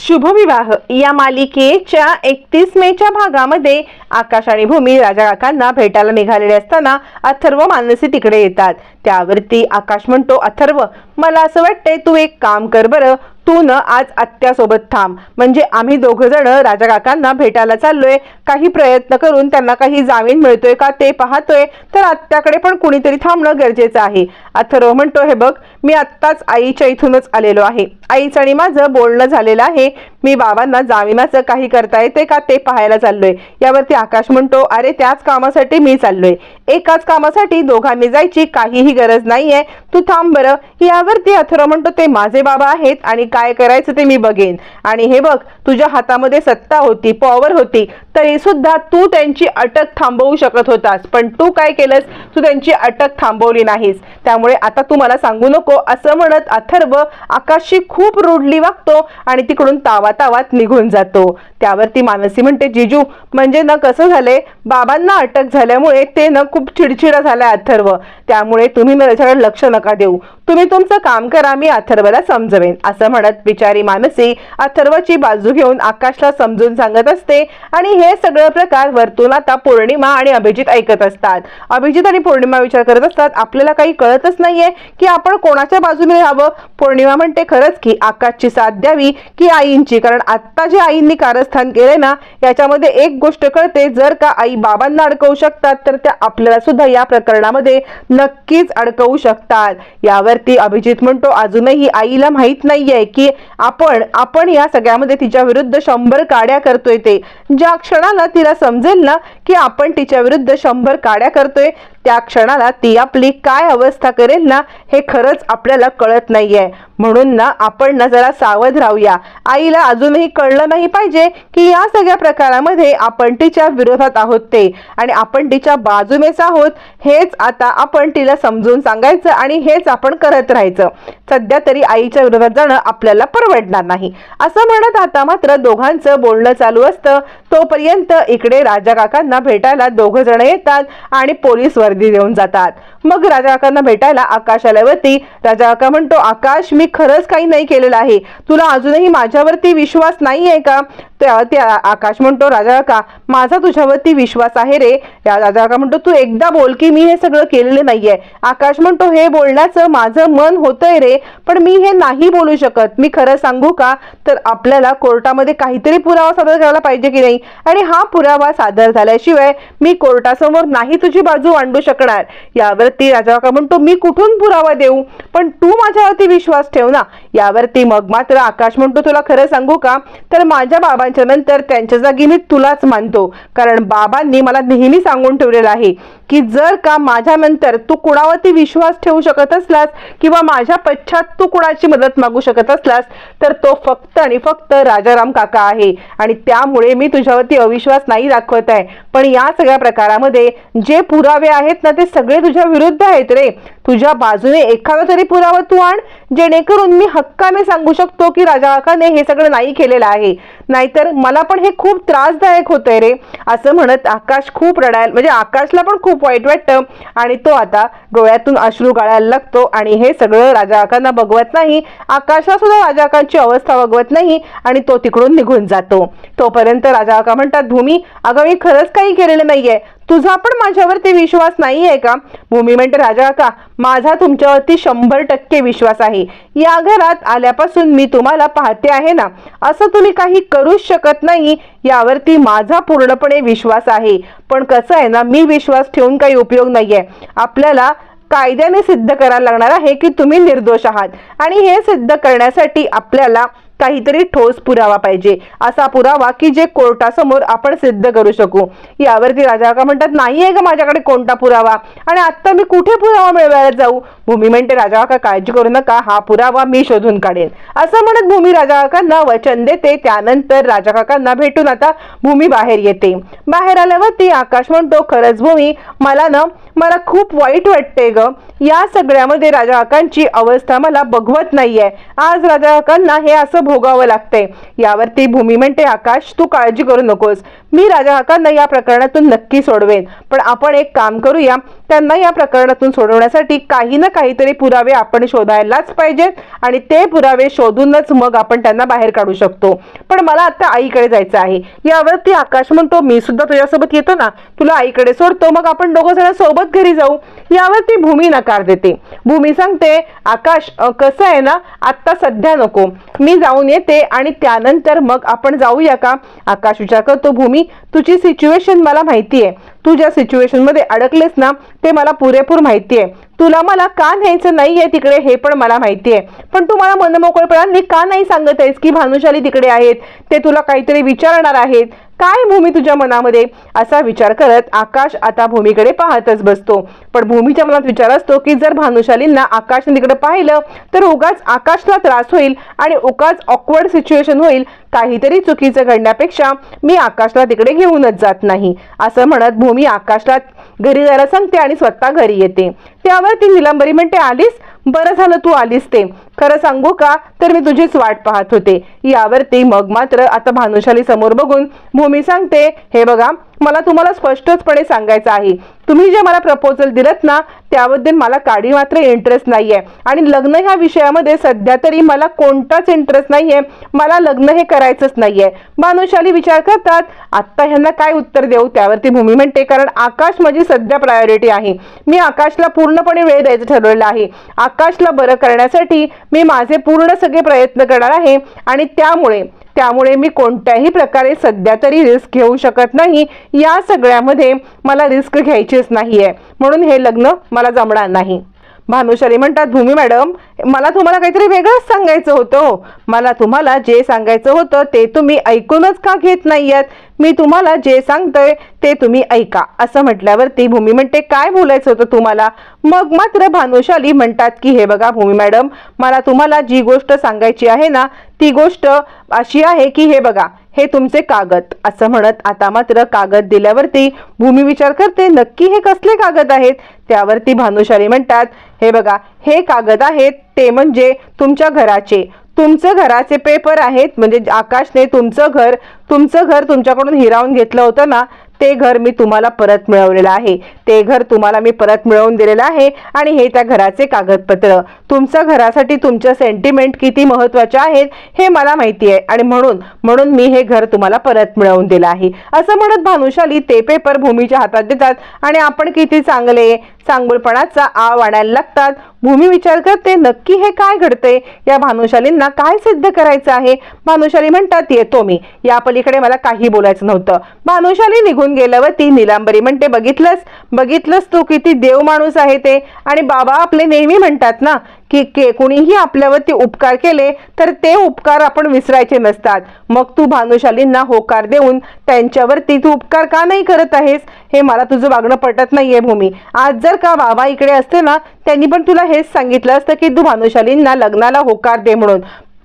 शुभविवाह. या मालिकेच्या एकतीस मेच्या भागामध्ये आकाश आणि भूमी राजा काकांना भेटायला निघालेले असताना अथर्व मानसी तिकडे येतात. त्यावरती आकाश म्हणतो अथर्व मला असं वाटतंय तू एक काम कर बरं. तू न आज आत्यासोबत थांब. म्हणजे आम्ही दोघ जण राजा काकांना भेटायला चाललोय. काही प्रयत्न करून त्यांना काही जामीन मिळतोय का ते पाहतोय. तर आत्याकडे पण कुणीतरी थांबणं गरजेचं आहे. अथर्व म्हणतो हे बघ मी आत्ताच आईच्या इथूनच आलेलो आहे. आईचं आणि माझं बोलणं झालेलं आहे. मी बाबांना जामिनाचं काही करता येते का ते पाहायला चाललोय. यावरती आकाश म्हणतो अरे त्याच कामासाठी मी चाललोय. एकाच कामासाठी दोघांनी जायची काहीही गरज नाहीये. तू थांब बरं. यावरती अथर्व म्हणतो ते माझे बाबा आहेत आणि काय करायचं ते मी बघेन. आणि हे बघ तुझ्या हातामध्ये सत्ता होती पॉवर होती तरी सुद्धा तू त्यांची अटक थांबवू शकत होतास. पण तू काय केलंस? तू त्यांची अटक थांबवली नाहीस. त्यामुळे आता तू मला सांगू नको. असं म्हणत अथर्व आकाशशी खूप रुडली वागतो आणि तिकडून तावा तावात निघून जातो. त्यावरती मानसी म्हणते जिजू म्हणजे ना कसं झालंय? बाबांना अटक झाल्यामुळे ते ना खूप चिडचिडा झालाय अथर्व. त्यामुळे तुम्ही ना त्याच्याकडे लक्ष नका देऊ. तुम्ही तुमचं काम करा मी अथर्वला समजवेन. असं म्हणत बिचारी मानसी अथर्वची बाजू घेऊन आकाशला समजून सांगत असते. आणि हे सगळं प्रकार वरतून आता पौर्णिमा आणि अभिजित ऐकत असतात. अभिजित आणि पौर्णिमा विचार करत असतात आपल्याला काही कळतच नाहीये की आपण कोणाच्या बाजूने राहावं? पौर्णिमा म्हणते खरंच की आकाशची साथ द्यावी की आईंची. कारण आत्ता जे आईंनी कारस्थान केले ना याच्यामध्ये एक गोष्ट कळते जर का आई बाबांना अडकवू शकतात तर त्या आपल्याला सुद्धा या प्रकरणामध्ये नक्कीच अडकवू शकतात. यावरती अभिजित म्हणतो अजूनही आईला माहीत नाहीये की आपण आपण या सगळ्यामध्ये तिच्या विरुद्ध शंभर काड्या करतोय ते. ज्या क्षणाला तिला समजेल ना की आपण तिच्या विरुद्ध शंभर काड्या करतोय त्या क्षणाला ती आपली काय अवस्था करेल ना हे खरंच आपल्याला कळत नाहीये. म्हणून ना आपण ना जरा सावध राहूया. आईला अजूनही कळलं नाही पाहिजे की या सगळ्या प्रकारामध्ये आपण तिच्या विरोधात आहोत ते. आणि आपण तिच्या बाजूनेच आहोत हेच आता आपण तिला समजून सांगायचं आणि हेच आपण करत राहायचं. सध्या तरी आईच्या विरोधात जाणं आपल्याला परवडणार नाही. असं म्हणत आता मात्र दोघांचं बोलणं चालू असतं. तोपर्यंत इकडे राजा काकांना भेटायला दोघ जण येतात आणि पोलीस वर्दी देऊन जातात. मग राजा काकांना भेटायला आकाश आल्यावरती राजा काका म्हणतो आकाश मी खरंच काही नाही केलेलं आहे. तुला अजूनही माझ्यावरती विश्वास नाही आहे का? त्या त्या आकाश म्हणतो राजा काका माझा तुझ्यावरती विश्वास आहे रे. या राजा काका म्हणतो तू एकदा बोल की मी हे सगळं केलेलं नाहीये. आकाश म्हणतो हे बोलण्याचं माझं मन होतंय रे पण मी हे नाही बोलू शकत. मी खरं सांगू का? तर आपल्याला कोर्टामध्ये काहीतरी पुरावा सादर करायला पाहिजे की नाही? आणि हा पुरावा सादर झाल्याशिवाय मी कोर्टासमोर नाही तुझी बाजू मांडू शकणार. यावरती राजा काका म्हणतो मी कुठून पुरावा देऊ? पण तू माझ्यावरती विश्वास ठेव ना. यावरती मग मात्र आकाश म्हणतो तुला खरं सांगू का? तर माझ्या बाबांच्या नंतर त्यांच्या जागी मी तुलाच मानतो. कारण बाबांनी मला नेहमी सांगून ठेवलेलं आहे की जर का माझ्यानंतर तू कुणावरती विश्वास ठेवू शकत असलास किंवा माझ्या पश्चात तू कुणाची मदत मागू शकत असलास तर तो फक्त आणि फक्त राजाराम काका आहे. आणि त्यामुळे मी तुझ्यावरती अविश्वास नाही दाखवत आहे. पण या सगळ्या प्रकारामध्ये जे पुरावे आहेत ना ते सगळे तुझ्या विरुद्ध आहेत रे. तुझ्या बाजूने एखादा तरी पुरावा तू आण जेणेकरून मी हक्काने सांगू शकतो की राजा काकाने हे सगळं नाही केलेलं आहे. नाहीतर मला पण हे खूप त्रासदायक होतंय रे. असं म्हणत आकाश खूप रडायला म्हणजे आकाशला पण खूप वाईट वाटतं. आणि तो आता डोळ्यातून अश्रू गाळायला लागतो आणि हे सगळं राजा काकांना बघवत नाही. आकाशला सुद्धा राजा काकांची अवस्था बघवत नाही आणि तो तिकडून निघून जातो. तोपर्यंत राजा काका म्हणतात भूमी अगं मी खरंच काही केलेलं नाहीये. तुझा पण माझ्यावरती विश्वास नाही आहे का? भूमी म्हणते राजा का माझा तुमच्यावरती शंभर टक्के विश्वास आहे. या घरात आल्यापासून मी तुम्हाला पाहते आहे ना. असं तुम्ही काही करूच शकत नाही यावरती माझा पूर्णपणे विश्वास आहे. पण कसं आहे ना मी विश्वास ठेवून काही उपयोग नाही आहे आपल्याला कायद्याने सिद्ध करायला लागणार आहे की तुम्ही निर्दोष आहात. आणि हे सिद्ध करण्यासाठी आपल्याला काहीतरी ठोस पुरावा पाहिजे. असा पुरावा की जे कोर्टासमोर आपण सिद्ध करू शकू. यावरती राजा का म्हणतात नाही आहे का माझ्याकडे कोणता पुरावा. आणि आत्ता मी कुठे पुरावा मिळवायला जाऊ? भूमी म्हणते राजा काका काळजी करू नका हा पुरावा मी शोधून काढेन. असं म्हणत भूमी राजा काकांना वचन देते. त्यानंतर राजा काकांना भेटून आता भूमी बाहेर येते. बाहेर आल्यावरती आकाश म्हणतो खरंच भूमी मला ना मला खूप वाईट वाटते ग. या सगळ्यामध्ये राजा काकांची अवस्था मला बघवत नाहीये. आज राजा काकांना हे असं भोगावं लागतंय. यावरती भूमी म्हणते आकाश तू काळजी करू नकोस. मी राजा काकांना या प्रकरणातून नक्की सोडवेन. पण आपण एक काम करूया. त्यांना या प्रकरणातून सोडवण्यासाठी काही ना काहीतरी पुरावे आपण शोधायलाच पाहिजेत आणि ते पुरावे शोधूनच मग आपण त्यांना बाहेर काढू शकतो. पण मला आता आईकडे जायचं आहे. यावरती आकाश म्हणतो मी सुद्धा तुझ्यासोबत येतो ना. तुला आईकडे सोडतो मग आपण दोघं जण सोबत घरी जाऊ. यावरती भूमी नकार देते. भूमी सांगते आकाश कसं आहे ना आत्ता सध्या नको. मी जाऊन येते आणि त्यानंतर मग आपण जाऊया का? आकाश विचार करतो भूमी तुझी सिच्युएशन मला माहिती आहे. तू ज्या सिच्युएशनमध्ये अडकलेस ना ते मला पुरेपूर माहिती आहे. तुला मला का न्यायचं नाहीये तिकडे हे पण मला माहिती आहे. पण तू मला मनमोकळेपणाने का नाही सांगत आहेस की भानुशाली तिकडे आहेत? ते तुला काहीतरी विचारणार आहेत. काय भूमी तुझ्या मनामध्ये? असा विचार करत आकाश आता भूमीकडे पाहतच बसतो. पण भूमीच्या मनात विचार असतो की जर भानुशालींना आकाशने तिकडे पाहिलं तर उगाच आकाशला त्रास होईल आणि उगाच ऑकवर्ड सिच्युएशन होईल. काहीतरी चुकीचं घडण्यापेक्षा मी आकाशला तिकडे घेऊनच जात नाही. असं म्हणत भूमी आकाशला घरी जायला सांगते आणि स्वतः घरी येते. त्यावर ती निलंबरी म्हणते आलीस? बरं झालं तू आलीस ते. खरं सांगू का? तर मी तुझीच वाट पाहत होते. यावरती मग मात्र आता भानुशाली समोर बघून भूमी सांगते हे बघा मला तुम्हाला स्पष्टचपणे सांगायचं आहे. तुम्ही जे मला प्रपोजल दिलत ना त्याबद्दल मला काडी मात्र इंटरेस्ट नाही आहे आणि लग्न ह्या विषयामध्ये सध्या तरी मला कोणताच इंटरेस्ट नाही आहे मला लग्न हे करायचंच नाही आहे भानुशाली विचार करतात आत्ता ह्यांना काय उत्तर देऊ? त्यावरती भूमी म्हणते कारण आकाश माझी सध्या प्रायोरिटी आहे. मी आकाशला पूर्णपणे वेळ द्यायचं ठरवलेलं आहे. आकाशला बरं करण्यासाठी मी माझे पूर्ण सगळे प्रयत्न करणार आहे आणि त्यामुळे त्यामुळे मी कोणत्याही प्रकारे सध्या तरी रिस्क घेऊ शकत नाही. या सगळ्यामध्ये मला रिस्क घ्यायचीच नाही आहे म्हणून हे लग्न मला जमणार नाही. भानुशाली म्हणतात भूमी मॅडम मला तुम्हाला काहीतरी वेगळंच सांगायचं होतं. मला तुम्हाला जे सांगायचं होतं ते तुम्ही ऐकूनच का घेत नाही आहेत मी तुम्हाला जे सांगतोय ते तुम्ही ऐका. असं म्हटल्यावरती भूमी म्हणते काय बोलायचं होतं तुम्हाला? मग मात्र भानुशाली म्हणतात की हे बघा भूमी मॅडम मला तुम्हाला जी गोष्ट सांगायची आहे ना ती गोष्ट अशी आहे की हे बघा हे तुमचे कागद. असं म्हणत आता मात्र कागद दिल्यावरती भूमी विचार करते नक्की हे कसले कागद आहेत? त्यावरती भानुशाली म्हणतात हे बघा हे कागद आहेत ते म्हणजे तुमच्या घराचे. तुमचं घराचे पेपर आहेत म्हणजे आकाशने तुमचं घर तुमचं घर तुमच्याकडून हिरावून घेतलं होतं ना ते घर मी तुम्हाला परत मिळवलेलं आहे. ते घर तुम्हाला मी परत मिळवून दिलेलं आहे आणि हे त्या घराचे कागदपत्र. तुमच्या घरासाठी तुमच्या सेंटिमेंट किती महत्त्वाचे आहेत हे मला माहिती आहे. आणि म्हणून म्हणून मी हे घर तुम्हाला परत मिळवून दिलं आहे. असं म्हणत भानुशाली ते पेपर भूमीच्या हातात देतात आणि आपण किती चांगले चांगुलपणाचा आव आणायला लागतात. भूमी विचार करते नक्की हे काय घडते या भानुशालींना काय सिद्ध करायचं आहे? भानुशाली म्हणतात येतो मी. या पलीकडे मला काही बोलायचं नव्हतं. भानुशाली निघून गेल्यावर ती निलांबरी म्हणते बघितलंस? बघितलंस तू किती देव माणूस आहे ते? आणि बाबा आपले नेहमी म्हणतात ना की के कुणीही आपल्यावरती उपकार केले तर ते उपकार आपण विसरायचे नसतात. मग तू भानुशालींना होकार देऊन त्यांच्यावरती तू उपकार का नाही करत आहेस? हे मला तुझं वागणं पटत नाहीये भूमी. आज जर का बाबा इकडे असते ना त्यांनी पण तुला हेच सांगितलं असतं की तू भानुशालींना लग्नाला होकार दे म्हणून.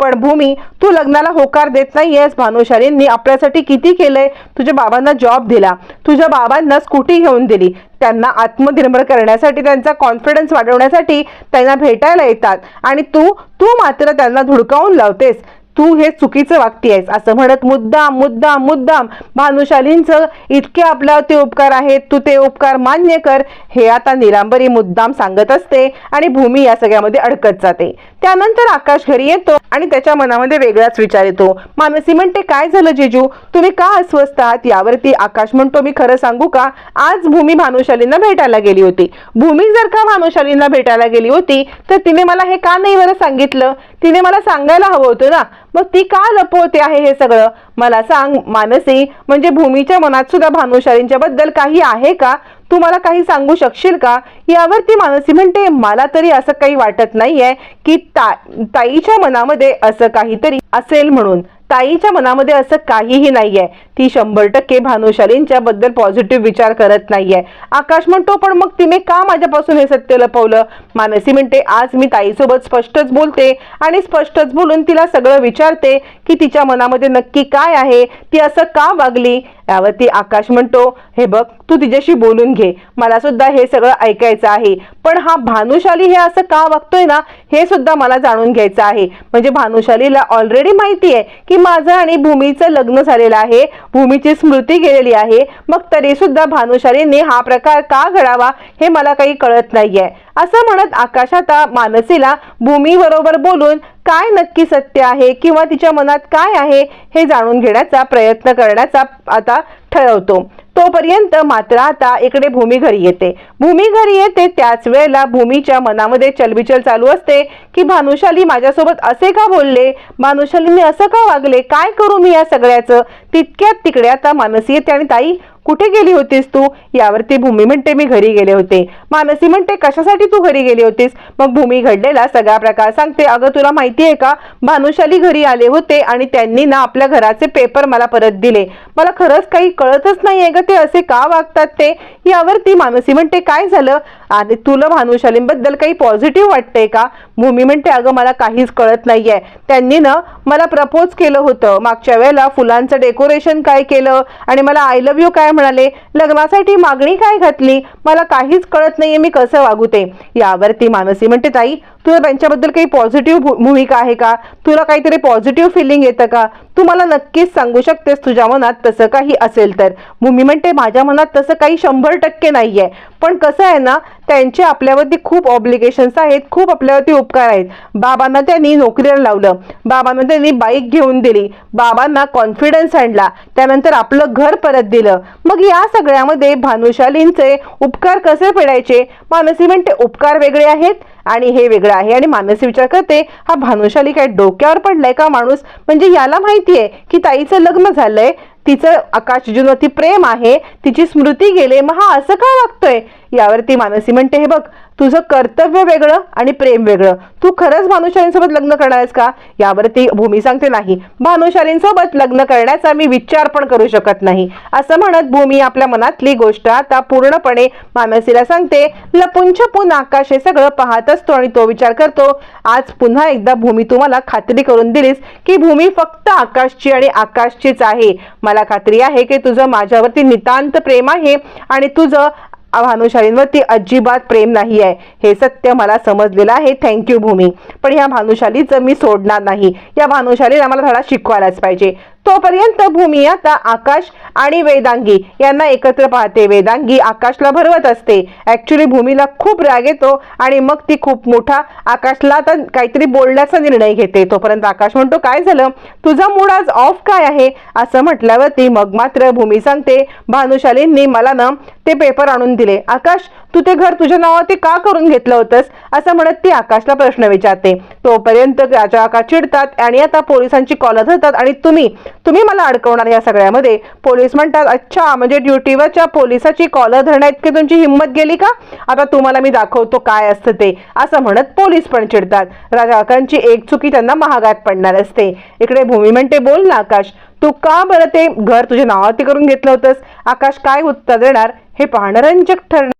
पण भूमी तू लग्नाला होकार देत नाहीयेस भानुशालींनी आपल्यासाठी किती केलंय? तुझ्या बाबांना जॉब दिला. तुझ्या बाबांना स्कूटी घेऊन दिली. त्यांना आत्मनिर्भर करण्यासाठी त्यांचा कॉन्फिडन्स वाढवण्यासाठी त्यांना भेटायला येतात. आणि तू तू मात्र त्यांना धुडकावून लावतेस. तू हे चुकीचं वागतीयस असं म्हणत मुद्दाम मुद्दाम मुद्दाम भानुशालींचं इतके आपल्यावरती उपकार आहेत. तू ते उपकार मान्य कर. हे आता निलांबरी मुद्दाम सांगत असते आणि भूमी या सगळ्यामध्ये अडकत जाते. त्यानंतर आकाश घरी येतो आणि त्याच्या मनामध्ये वेगळाच विचार येतो. मानसी म्हणते काय झालं जेजू? तुम्ही का अस्वस्थ आहात? यावरती आकाश म्हणतो मी खरं सांगू का? आज भूमी भानुशालींना भेटायला गेली होती. भूमी जर का भानुशालींना भेटायला गेली होती तर तिने मला हे का नाही बरं सांगितलं? तिने मला सांगायला हवं होतं ना. मग ती का लपवते आहे हे सगळं? मला सांग मानसी म्हणजे भूमीच्या मनात सुद्धा भानुशालींच्या बद्दल काही आहे का? तू मला काही सांगू शकशील का? यावरती मानसी म्हणते मला तरी असं काही वाटत नाहीये की ता ताईच्या मनामध्ये असं काहीतरी असेल म्हणून. ताईच्या मनामध्ये असं काहीही नाहीये. ती शंभर टक्के भानुशालींच्या बद्दल पॉझिटिव्ह विचार करत नाहीये. आकाश म्हणतो पण मग तिने का माझ्यापासून हे सत्य लपवलं? मानसी म्हणते आज मी ताईसोबत स्पष्टच बोलते आणि स्पष्टच बोलून तिला सगळं विचारते की तिच्या मनामध्ये नक्की काय आहे? ती असं का वागली? यावरती आकाश म्हणतो हे बघ तू तिच्याशी बोलून घे. मला सुद्धा हे सगळं ऐकायचं आहे. पण हा भानुशाली हे असं का वागतोय ना हे सुद्धा मला जाणून घ्यायचं आहे. म्हणजे भानुशालीला ऑलरेडी माहिती आहे की माझं आणि भूमीचं लग्न झालेलं आहे. भूमीची स्मृती गेलेली आहे. मग तरी सुद्धा भानुशालीने हा प्रकार का घडावा हे मला काही कळत नाहीये. असं म्हणत आकाश आता मानसीला भूमीबरोबर बोलून काय नक्की सत्य आहे किंवा तिच्या मनात काय आहे हे जाणून घेण्याचा प्रयत्न करण्याचा आता ठरवतो. तोपर्यंत मात्र आता इकडे भूमी घरी येते. भूमी घरी येते त्याच वेळेला भूमीच्या मनामध्ये चलबिचल चालू असते की भानुशाली माझ्यासोबत असे का बोलले? भानुशालीने असं का वागले? काय करू मी या सगळ्याचं? तितक्यात तिकडे आता मानसी येते आणि ताई कुठे गेली होतीस तू? यावरती भूमी म्हणते मी घरी गेले होते. मानसी म्हणते कशासाठी तू घरी गेली होतीस? मग भूमी घडलेला सगळा प्रकार सांगते. अगं तुला माहिती आहे का? भानुशाली घरी आले होते आणि त्यांनी ना आपल्या घराचे पेपर मला परत दिले. मला खरंच काही कळतच नाहीये ग ते असे का वागतात ते? यावरती मानसी म्हणते काय झालं? आणि तुला भानुशालींबद्दल काही पॉझिटिव्ह वाटतंय का? भूमी म्हणते अगं मला काहीच कळत नाहीये. त्यांनी ना मला प्रपोज केलं होतं. मागच्या वेळेला फुलांचं डेकोरेशन काय केलं आणि मला आय लव्ह यू काय म्हणाले लग्नासाठी मागणी काय घातली? मला काहीच कळत नाहीये मी कसं वागू ते यावरती मानसी म्हणते ताई तुला त्यांच्याबद्दल काही पॉझिटिव्ह भूमिका आहे का? तुला काहीतरी पॉझिटिव्ह फिलिंग येतं का? तू मला नक्कीच सांगू शकतेस तुझ्या मनात तसं काही असेल तर. भूमी म्हणते माझ्या मनात तसं काही शंभर टक्के नाहीये. पण कसं आहे ना त्यांचे आपल्यावरती खूप ऑब्लिगेशन्स आहेत खूप आपल्यावरती उपकार आहेत. बाबांना त्यांनी नोकरीला लावलं. बाबांना त्यांनी बाईक घेऊन दिली. बाबांना कॉन्फिडन्स आणला. त्यानंतर आपलं घर परत दिलं. मग या सगळ्यामध्ये भानुशालींचे उपकार कसे फेडायचे? मानसी म्हणते उपकार वेगळे आहेत आणि हे वेगळं आहे. आणि मानसी विचार करते हा भानुशाली काय डोक्यावर पडलाय का माणूस? म्हणजे याला माहितीये की ताईचं लग्न झालंय तिचं आकाशजीवरती प्रेम आहे तिची स्मृती गेले मग हा असं का वागतोय? यावरती मानसी म्हणते हे बघ तुझं कर्तव्य वेगळं आणि प्रेम वेगळं. तू खरंच भानुशालींसोबत लग्न करणार आहेस का? यावरती भूमी सांगते नाही. भानुशालींसोबत लग्न करण्याचा मी विचार पण करू शकत नाही. असं म्हणत भूमी आपल्या मनातली गोष्ट आता पूर्णपणे मानसीला सांगते. लपून छपून आकाश हे सगळं पाहत असतो आणि तो विचार करतो आज पुन्हा एकदा भूमी तुम्हाला खात्री करून दिलीस की भूमी फक्त आकाशची आणि आकाशचीच आहे. मला खात्री आहे की तुझं माझ्यावरती नितांत प्रेम आहे आणि तुझं भानुशालींवरती अजिबात प्रेम नाही आहे. हे सत्य मला समजलेलं आहे. Thank you Bhumi. पण ह्या भानुशालीचं मी सोडणार नाही. या भानुशालीला आम्हाला धडा शिकवायलाच पाहिजे. तोपर्यंत भूमी आता आकाश आणि वेदांगी यांना एकत्र पाहते. वेदांगी आकाशला भरवत असते. ऍक्च्युली भूमीला खूप राग येतो आणि मग ती खूप मोठा आकाशला आता काहीतरी बोलण्याचा निर्णय घेते. तोपर्यंत आकाश म्हणतो काय झालं? तुझा मूड आज ऑफ काय आहे? असं म्हटल्यावरती मग मात्र भूमी सांगते भानुशालींनी मला ना ते पेपर आणून दिले. आकाश तू ते घर तुझ्या नावावरती का करून घेतलं होतंस? असं म्हणत ती आकाशला प्रश्न विचारते. तोपर्यंत राजा आकाश चिडतात आणि आता पोलिसांची कॉल धरतात आणि तुम्ही तुम्ही मला अडकवणार या सगळ्यामध्ये. पोलीस म्हणतात अच्छा म्हणजे ड्युटीवरच्या पोलिसाची कॉलर धरण्या इतकी तुमची हिंमत गेली का? आता तुम्हाला मी दाखवतो काय असतं ते. असं म्हणत पोलीस पण चिडतात. राजाकांची एक चुकी त्यांना महागात पडणार असते. इकडे भूमी म्हणते बोल ना आकाश. तू का बरं ते घर तुझ्या नावावरती करून घेतलं होतंस? आकाश काय उत्तर देणार? हे पाहणं रंजक ठरणार.